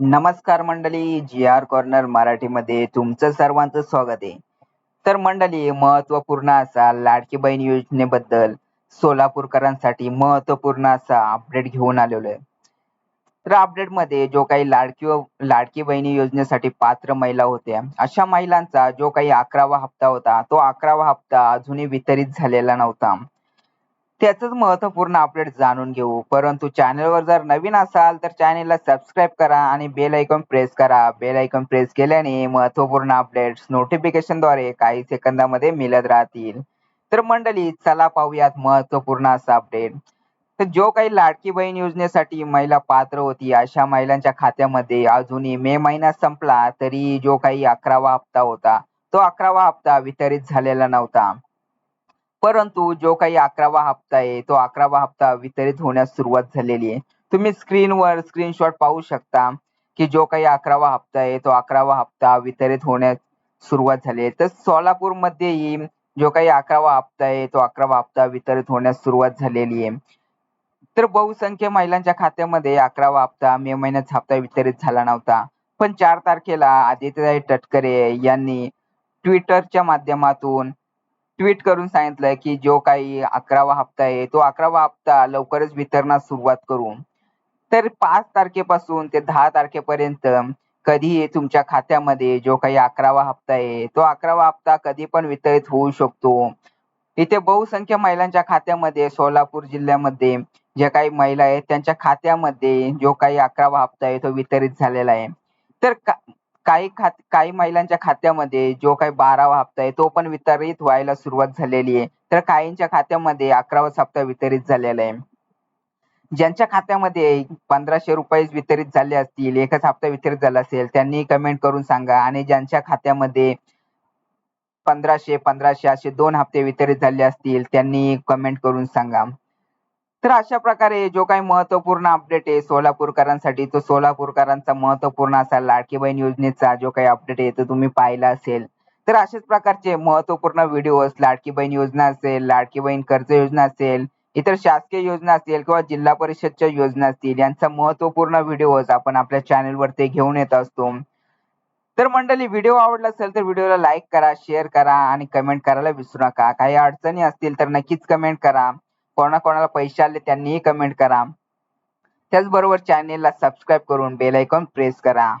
नमस्कार मंडळी जी R corner मराठीमध्ये तुमचं सर्वांचं स्वागत आहे. तर मंडळी महत्त्वपूर्ण असा लाडकी बहीण योजनेबद्दल सोलापूरकरांसाठी महत्त्वपूर्ण असा अपडेट घेऊन आलेलो आहे. तर अपडेटमध्ये जो काही लाडकी लाडकी बहिणी योजनेसाठी पात्र महिला होत्या अशा महिलांचा जो काही अकरावा हप्ता होता तो अकरावा हप्ता अजूनही वितरित झालेला नव्हता. त्याचंच महत्त्वपूर्ण अपडेट जाणून घेऊ. परंतु चॅनलवर जर नवीन असाल तर चॅनेलला सबस्क्राईब करा आणि बेल आयकॉन प्रेस करा. बेल आयकॉन प्रेस केल्याने महत्त्वपूर्ण अपडेट्स नोटिफिकेशनद्वारे काही सेकंदामध्ये मिळत राहतील. तर मंडळी चला पाहूयात महत्त्वपूर्ण असा अपडेट तर जो काही लाडकी बहीण योजनेसाठी महिला पात्र होती अशा महिलांच्या खात्यामध्ये अजूनही मे महिना संपला तरी जो काही अकरावा हप्ता होता तो अकरावा हप्ता वितरित झालेला नव्हता. परंतु जो काही अकरावा हप्ता आहे तो अकरावा हप्ता वितरित होण्यास सुरुवात झालेली आहे. तुम्ही स्क्रीनवर स्क्रीनशॉट पाहू शकता की जो काही अकरावा हप्ता आहे तो अकरावा हप्ता वितरित होण्यास सुरुवात झाली आहे. तर सोलापूर मध्येही जो काही अकरावा हप्ता आहे तो अकरावा हप्ता वितरित होण्यास सुरुवात झालेली आहे. तर बहुसंख्य महिलांच्या खात्यामध्ये अकरावा हप्ता मे महिन्यात हप्ता वितरित झाला नव्हता. पण चार तारखेला आदित्यताई तटकरे यांनी ट्विटरच्या माध्यमातून ट्विट करून सांगितलंय की जो काही अकरावा हप्ता आहे तो अकरावा हप्ता लवकरच वितरणास सुरुवात करू. तर पाच तारखेपासून ते दहा तारखेपर्यंत कधीही तुमच्या खात्यामध्ये जो काही अकरावा हप्ता आहे तो अकरावा हप्ता कधी पण वितरित होऊ शकतो. इथे बहुसंख्य महिलांच्या खात्यामध्ये सोलापूर जिल्ह्यामध्ये ज्या काही महिला आहेत त्यांच्या खात्यामध्ये जो काही अकरावा हप्ता आहे तो वितरित झालेला आहे. तर काही खात काही महिलांच्या खात्यामध्ये जो काही बारावा हप्ता आहे तो पण वितरित व्हायला सुरुवात झालेली आहे. तर काहींच्या खात्यामध्ये अकरावा हप्ता वितरित झालेला आहे. ज्यांच्या खात्यामध्ये पंधराशे रुपये वितरित झाले असतील एकच हप्ता वितरित झाला असेल त्यांनी कमेंट करून सांगा. आणि ज्यांच्या खात्यामध्ये पंधराशे पंधराशे असे दोन हप्ते वितरित झाले असतील त्यांनी कमेंट करून सांगा. तर अशा प्रकारे जो काही महत्त्वपूर्ण अपडेट आहे सोलापूरकरांसाठी तो सोलापूरकरांचा महत्त्वपूर्ण असा लाडकी बहीण योजनेचा जो काही अपडेट आहे तो तुम्ही पाहिला असेल. तर अशाच प्रकारचे महत्त्वपूर्ण व्हिडिओज लाडकी बहीण योजना असेल लाडकी बहीण कर्ज योजना असेल इतर शासकीय योजना असतील किंवा जिल्हा परिषदच्या योजना असतील यांचा महत्त्वपूर्ण व्हिडिओज आपण आपल्या चॅनेलवरती घेऊन येत असतो. तर मंडळी व्हिडिओ आवडला असेल तर व्हिडिओला लाईक करा शेअर करा आणि कमेंट करायला विसरू नका. काही अडचणी असतील तर नक्कीच कमेंट करा. कोणाकोणाला पैसे आले त्यांनीही कमेंट करा. त्याचबरोबर चॅनेलला सबस्क्राईब करून बेल आयकॉन प्रेस करा.